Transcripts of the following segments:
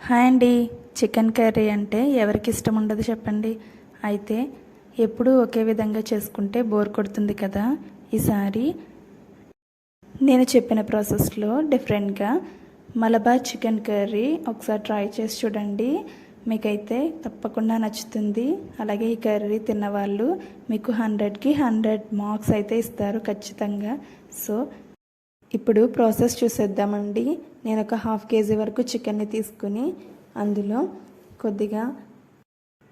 Hi అండి. Chicken curry అంటే ఎవరికి ఇష్టం ఉండదు చెప్పండి. అయితే ఎప్పుడూ ఒకే విధంగా చేసుకుంటే బోర్ కొడుతుంది కదా? ఈసారి నేను చెప్పిన ప్రాసెస్లో డిఫరెంట్గా మలబార్ చికెన్ కర్రీ ఒకసారి ట్రై చేసి చూడండి. మీకైతే తప్పకుండా నచ్చుతుంది. అలాగే ఈ కర్రీ తిన్నవాళ్ళు మీకు హండ్రెడ్కి హండ్రెడ్ మార్క్స్ అయితే ఇస్తారు ఖచ్చితంగా. సో ఇప్పుడు ప్రాసెస్ చూసేద్దామండి. నేను ఒక హాఫ్ కేజీ వరకు చికెన్ని తీసుకుని అందులో కొద్దిగా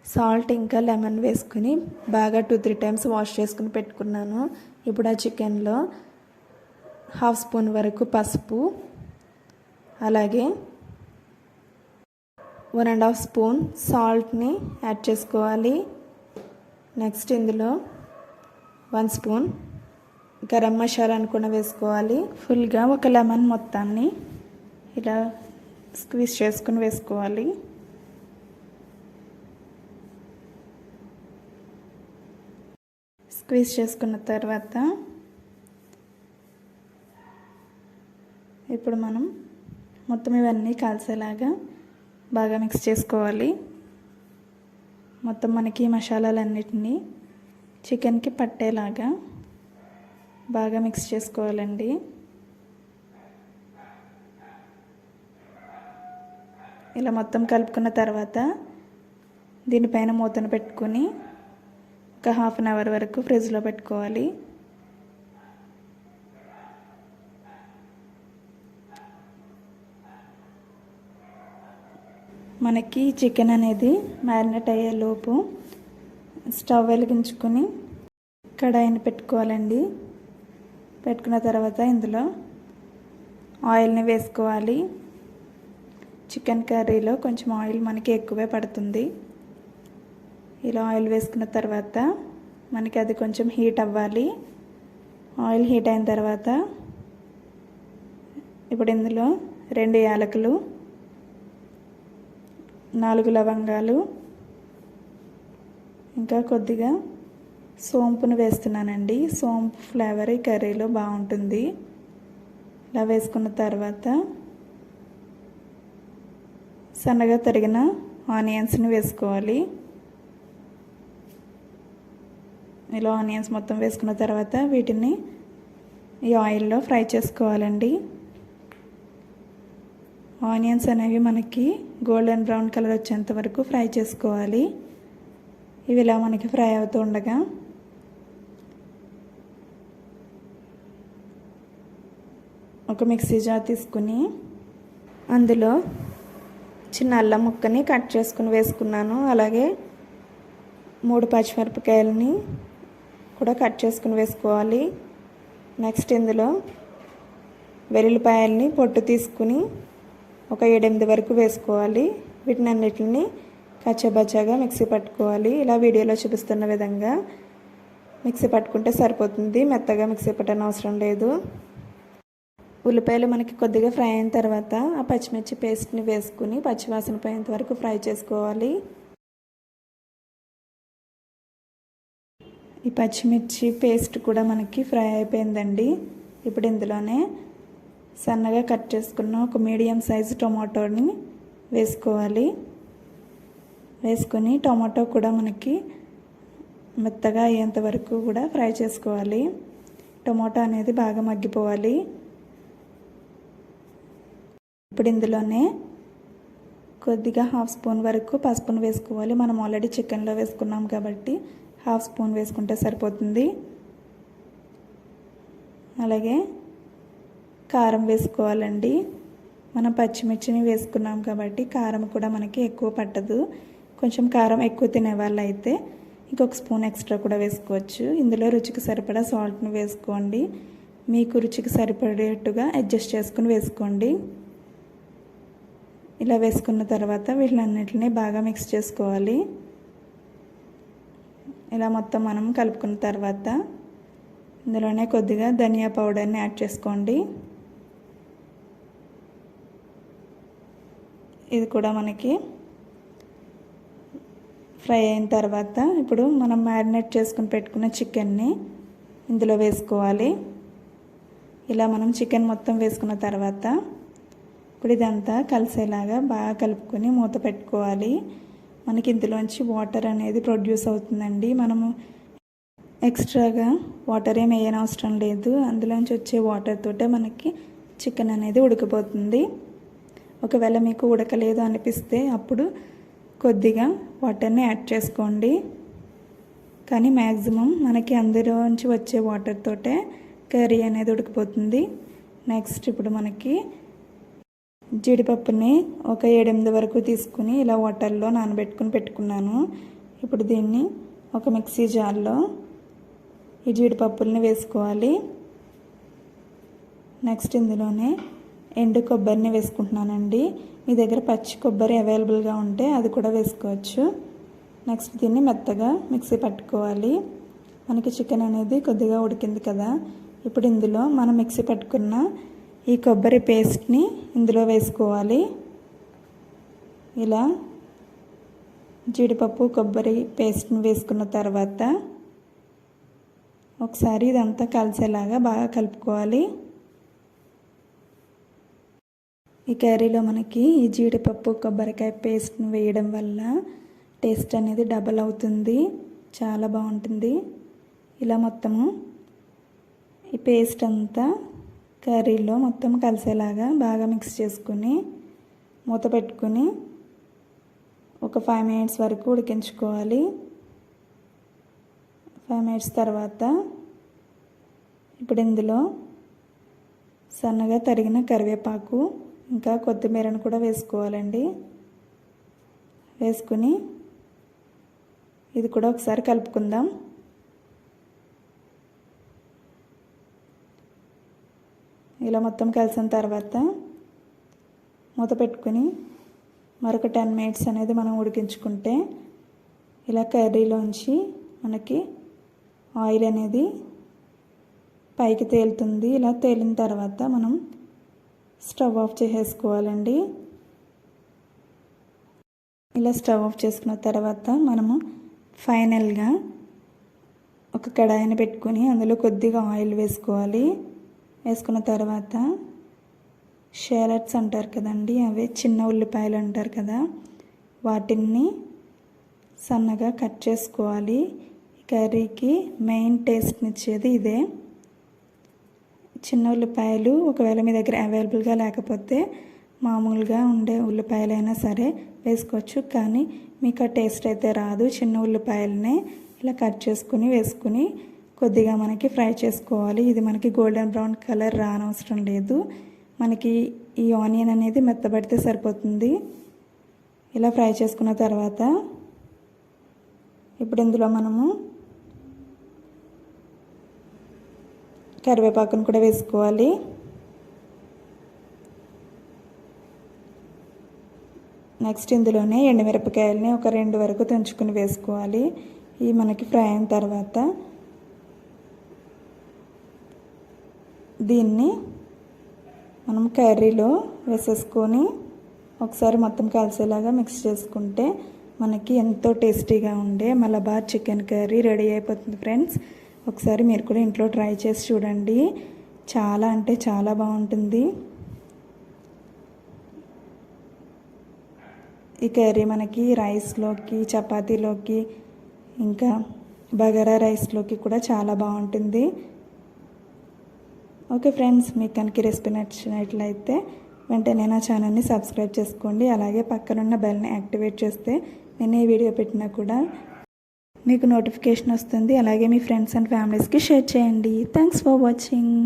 సాల్ట్ ఇంకా లెమన్ వేసుకుని బాగా టూ త్రీ టైమ్స్ వాష్ చేసుకుని పెట్టుకున్నాను. ఇప్పుడు ఆ చికెన్లో హాఫ్ స్పూన్ వరకు పసుపు అలాగే వన్ అండ్ హాఫ్ స్పూన్ సాల్ట్ని యాడ్ చేసుకోవాలి. నెక్స్ట్ ఇందులో వన్ స్పూన్ గరం మసాలాను కూడా వేసుకోవాలి. ఫుల్గా ఒక లెమన్ మొత్తాన్ని ఇలా స్క్వీజ్ చేసుకుని వేసుకోవాలి. స్క్వీజ్ చేసుకున్న తర్వాత ఇప్పుడు మనం మొత్తం ఇవన్నీ కలిసేలాగా బాగా మిక్స్ చేసుకోవాలి. మొత్తం మనకి మసాలాలన్నిటినీ చికెన్కి పట్టేలాగా బాగా మిక్స్ చేసుకోవాలండి. ఇలా మొత్తం కలుపుకున్న తర్వాత దీనిపైన మూతను పెట్టుకొని ఒక హాఫ్ అన్ అవర్ వరకు ఫ్రిడ్జ్లో పెట్టుకోవాలి. మనకి చికెన్ అనేది మ్యారినేట్ అయ్యే లోపు స్టవ్ వెలిగించుకొని కడాయిని పెట్టుకోవాలండి. పెట్టుకున్న తర్వాత ఇందులో ఆయిల్ని వేసుకోవాలి. చికెన్ కర్రీలో కొంచెం ఆయిల్ మనకి ఎక్కువే పడుతుంది. ఇలా ఆయిల్ వేసుకున్న తర్వాత మనకి అది కొంచెం హీట్ అవ్వాలి. ఆయిల్ హీట్ అయిన తర్వాత ఇప్పుడు ఇందులో రెండు యాలకులు నాలుగు లవంగాలు ఇంకా కొద్దిగా సోంపును వేస్తున్నానండి. సోంపు ఫ్లేవర్ ఈ కర్రీలో బాగుంటుంది. ఇలా వేసుకున్న తర్వాత సన్నగా తరిగిన ఆనియన్స్ని వేసుకోవాలి. ఇలా ఆనియన్స్ మొత్తం వేసుకున్న తర్వాత వీటిని ఈ ఆయిల్లో ఫ్రై చేసుకోవాలండి. ఆనియన్స్ అనేవి మనకి గోల్డెన్ బ్రౌన్ కలర్ వచ్చేంత వరకు ఫ్రై చేసుకోవాలి. ఇవి ఇలా మనకి ఫ్రై అవుతూ ఉండగా ఒక మిక్సీ జార్ తీసుకుని అందులో చిన్న అల్లం ముక్కని కట్ చేసుకుని వేసుకున్నాను. అలాగే మూడు పచ్చిమిరపకాయలని కూడా కట్ చేసుకుని వేసుకోవాలి. నెక్స్ట్ ఇందులో వెల్లుల్లిపాయలని పొట్టు తీసుకుని ఒక ఏడెనిమిది వరకు వేసుకోవాలి. వీటిని అన్నిటిని కచ్చబచ్చాగా మిక్సీ పట్టుకోవాలి. ఇలా వీడియోలో చూపిస్తున్న విధంగా మిక్సీ పట్టుకుంటే సరిపోతుంది. మెత్తగా మిక్సీ పట్టని అవసరం లేదు. ఉల్లిపాయలు మనకి కొద్దిగా ఫ్రై అయిన తర్వాత ఆ పచ్చిమిర్చి పేస్ట్ని వేసుకుని పచ్చివాసన పోయేంత వరకు ఫ్రై చేసుకోవాలి. ఈ పచ్చిమిర్చి పేస్ట్ కూడా మనకి ఫ్రై అయిపోయిందండి. ఇప్పుడు ఇందులోనే సన్నగా కట్ చేసుకున్న ఒక మీడియం సైజు టొమాటోని వేసుకోవాలి. వేసుకొని టొమాటో కూడా మనకి మెత్తగా అయ్యేంత వరకు కూడా ఫ్రై చేసుకోవాలి. టొమాటో అనేది బాగా మగ్గిపోవాలి. ఇప్పుడు ఇందులోనే కొద్దిగా హాఫ్ స్పూన్ వరకు పసుపును వేసుకోవాలి. మనం ఆల్రెడీ చికెన్లో వేసుకున్నాం కాబట్టి హాఫ్ స్పూన్ వేసుకుంటే సరిపోతుంది. అలాగే కారం వేసుకోవాలండి. మనం పచ్చిమిర్చిని వేసుకున్నాం కాబట్టి కారం కూడా మనకి ఎక్కువ పట్టదు. కొంచెం కారం ఎక్కువ తినే వాళ్ళు అయితే ఇంకొక స్పూన్ ఎక్స్ట్రా కూడా వేసుకోవచ్చు. ఇందులో రుచికి సరిపడా సాల్ట్ని వేసుకోండి. మీకు రుచికి సరిపడేట్టుగా అడ్జస్ట్ చేసుకుని వేసుకోండి. ఇలా వేసుకున్న తర్వాత వీళ్ళన్నిటిని బాగా మిక్స్ చేసుకోవాలి. ఇలా మొత్తం మనం కలుపుకున్న తర్వాత ఇందులోనే కొద్దిగా ధనియా పౌడర్ని యాడ్ చేసుకోండి. ఇది కూడా మనకి ఫ్రై అయిన తర్వాత ఇప్పుడు మనం మ్యారినేట్ చేసుకుని పెట్టుకున్న చికెన్ని ఇందులో వేసుకోవాలి. ఇలా మనం చికెన్ మొత్తం వేసుకున్న తర్వాత ఇప్పుడు ఇదంతా కలిసేలాగా బాగా కలుపుకొని మూత పెట్టుకోవాలి. మనకి ఇందులోంచి వాటర్ అనేది ప్రొడ్యూస్ అవుతుందండి. మనము ఎక్స్ట్రాగా వాటర్ ఏం వేయని అవసరం లేదు. అందులోంచి వచ్చే వాటర్ తోటే మనకి చికెన్ అనేది ఉడికిపోతుంది. ఒకవేళ మీకు ఉడకలేదు అనిపిస్తే అప్పుడు కొద్దిగా వాటర్ని యాడ్ చేసుకోండి. కానీ మ్యాక్సిమం మనకి అందులోంచి వచ్చే వాటర్ తోటే కర్రీ అనేది ఉడికిపోతుంది. నెక్స్ట్ ఇప్పుడు మనకి జీడిపప్పుని ఒక ఏడెనిమిది వరకు తీసుకుని ఇలా వాటర్లో నానబెట్టుకుని పెట్టుకున్నాను. ఇప్పుడు దీన్ని ఒక మిక్సీ జార్లో ఈ జీడిపప్పుల్ని వేసుకోవాలి. నెక్స్ట్ ఇందులోనే ఎండు కొబ్బరిని వేసుకుంటున్నానండి. మీ దగ్గర పచ్చి కొబ్బరి అవైలబుల్గా ఉంటే అది కూడా వేసుకోవచ్చు. నెక్స్ట్ దీన్ని మెత్తగా మిక్సీ పట్టుకోవాలి. మనకి చికెన్ అనేది కొద్దిగా ఉడికింది కదా. ఇప్పుడు ఇందులో మనం మిక్సీ పట్టుకున్న ఈ కొబ్బరి పేస్ట్ని ఇందులో వేసుకోవాలి. ఇలా జీడిపప్పు కొబ్బరి పేస్ట్ని వేసుకున్న తర్వాత ఒకసారి ఇదంతా కలిసేలాగా బాగా కలుపుకోవాలి. ఈ కర్రీలో మనకి ఈ జీడిపప్పు కొబ్బరికాయ పేస్ట్ని వేయడం వల్ల టేస్ట్ అనేది డబల్ అవుతుంది. చాలా బాగుంటుంది. ఇలా మొత్తము ఈ పేస్ట్ అంతా కర్రీలో మొత్తం కలిసేలాగా బాగా మిక్స్ చేసుకుని మూత పెట్టుకుని ఒక ఫైవ్ మినిట్స్ వరకు ఉడికించుకోవాలి. ఫైవ్ మినిట్స్ తర్వాత ఇప్పుడు ఇందులో సన్నగా తరిగిన కరివేపాకు ఇంకా కొత్తిమీరను కూడా వేసుకోవాలండి. వేసుకుని ఇది కూడా ఒకసారి కలుపుకుందాం. ఇలా మొత్తం కలిసిన తర్వాత మూత పెట్టుకుని మరొక టెన్ మినిట్స్ అనేది మనం ఉడికించుకుంటే ఇలా కర్రీలోంచి మనకి ఆయిల్ అనేది పైకి తేలుతుంది. ఇలా తేలిన తర్వాత మనం స్టవ్ ఆఫ్ చేసేసుకోవాలండి. ఇలా స్టవ్ ఆఫ్ చేసుకున్న తర్వాత మనము ఫైనల్గా ఒక కడాయిని పెట్టుకుని అందులో కొద్దిగా ఆయిల్ వేసుకోవాలి. వేసుకున్న తర్వాత షేలట్స్ అంటారు కదండి అవే చిన్న ఉల్లిపాయలు అంటారు కదా వాటిని సన్నగా కట్ చేసుకోవాలి. కర్రీకి మెయిన్ టేస్ట్నిచ్చేది ఇదే. చిన్న ఉల్లిపాయలు ఒకవేళ మీ దగ్గర అవైలబుల్గా లేకపోతే మామూలుగా ఉండే ఉల్లిపాయలైనా సరే వేసుకోవచ్చు కానీ మీకు ఆ టేస్ట్ అయితే రాదు. చిన్న ఉల్లిపాయలనే ఇలా కట్ చేసుకుని వేసుకుని కొద్దిగా మనకి ఫ్రై చేసుకోవాలి. ఇది మనకి గోల్డెన్ బ్రౌన్ కలర్ రానవసరం లేదు. మనకి ఈ ఆనియన్ అనేది మెత్తబడితే సరిపోతుంది. ఇలా ఫ్రై చేసుకున్న తర్వాత ఇప్పుడు ఇందులో మనము కరివేపాకును కూడా వేసుకోవాలి. నెక్స్ట్ ఇందులోనే ఎండుమిరపకాయలని ఒక రెండు వరకు తుంచుకుని వేసుకోవాలి. ఇవి మనకి ఫ్రై అయిన తర్వాత దీన్ని మనం కర్రీలో వేసేసుకొని ఒకసారి మొత్తం కలిసేలాగా మిక్స్ చేసుకుంటే మనకి ఎంతో టేస్టీగా ఉండే మలబార్ చికెన్ కర్రీ రెడీ అయిపోతుంది ఫ్రెండ్స్ ఒకసారి మీరు కూడా ఇంట్లో ట్రై చేసి చూడండి. చాలా అంటే చాలా బాగుంటుంది. ఈ కర్రీ మనకి రైస్లోకి చపాతీలోకి ఇంకా బగారా రైస్లోకి కూడా చాలా బాగుంటుంది. ఓకే ఫ్రెండ్స్ మీకు కనుక రెసిపీ నచ్చినట్లయితే వెంటనే నా ఛానల్ని సబ్స్క్రైబ్ చేసుకోండి. అలాగే పక్కనున్న బెల్ని యాక్టివేట్ చేస్తే నేను ఏ వీడియో పెట్టినా కూడా మీకు నోటిఫికేషన్ వస్తుంది. అలాగే మీ ఫ్రెండ్స్ అండ్ ఫ్యామిలీస్కి షేర్ చేయండి. Thanks for watching.